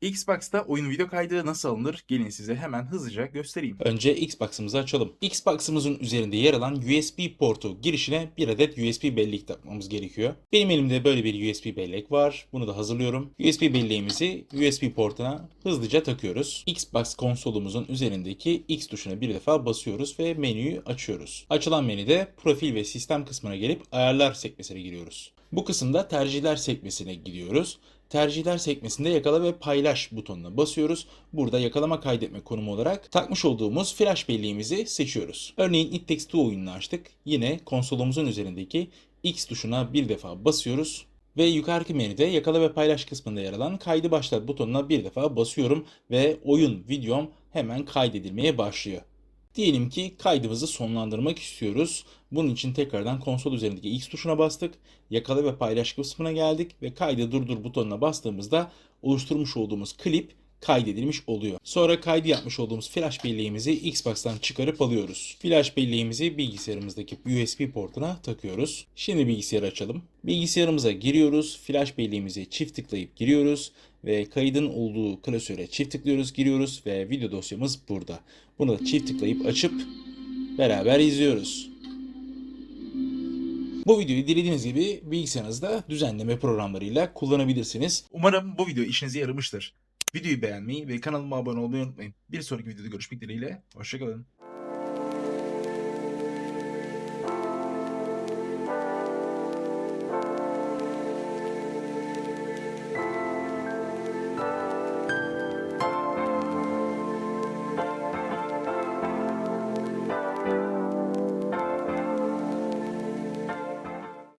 Xbox'ta oyun video kaydı nasıl alınır? Gelin size hemen hızlıca göstereyim. Önce Xbox'ımızı açalım. Xbox'ımızın üzerinde yer alan USB portu girişine bir adet USB bellek takmamız gerekiyor. Benim elimde böyle bir USB bellek var. Bunu da hazırlıyorum. USB belleğimizi USB portuna hızlıca takıyoruz. Xbox konsolumuzun üzerindeki X tuşuna bir defa basıyoruz ve menüyü açıyoruz. Açılan menüde profil ve sistem kısmına gelip ayarlar sekmesine giriyoruz. Bu kısımda tercihler sekmesine gidiyoruz. Tercihler sekmesinde yakala ve paylaş butonuna basıyoruz. Burada yakalama kaydetme konumu olarak takmış olduğumuz flash belleğimizi seçiyoruz. Örneğin It Takes Two oyununu açtık. Yine konsolumuzun üzerindeki X tuşuna bir defa basıyoruz. Ve yukarıki menüde yakala ve paylaş kısmında yer alan kaydı başlat butonuna bir defa basıyorum ve oyun videom hemen kaydedilmeye başlıyor. Diyelim ki kaydımızı sonlandırmak istiyoruz. Bunun için tekrardan konsol üzerindeki X tuşuna bastık. Yakala ve paylaş kısmına geldik ve kaydı durdur butonuna bastığımızda oluşturmuş olduğumuz klip kaydedilmiş oluyor. Sonra kaydı yapmış olduğumuz flash belleğimizi Xbox'tan çıkarıp alıyoruz. Flash belleğimizi bilgisayarımızdaki USB portuna takıyoruz. Şimdi bilgisayarı açalım. Bilgisayarımıza giriyoruz. Flash belleğimizi çift tıklayıp giriyoruz ve kaydın olduğu klasöre çift tıklıyoruz, giriyoruz ve video dosyamız burada. Bunu da çift tıklayıp açıp beraber izliyoruz. Bu videoyu dilediğiniz gibi bilgisayarınızda düzenleme programlarıyla kullanabilirsiniz. Umarım bu video işinize yaramıştır. Videoyu beğenmeyi ve kanalıma abone olmayı unutmayın. Bir sonraki videoda görüşmek dileğiyle. Hoşçakalın.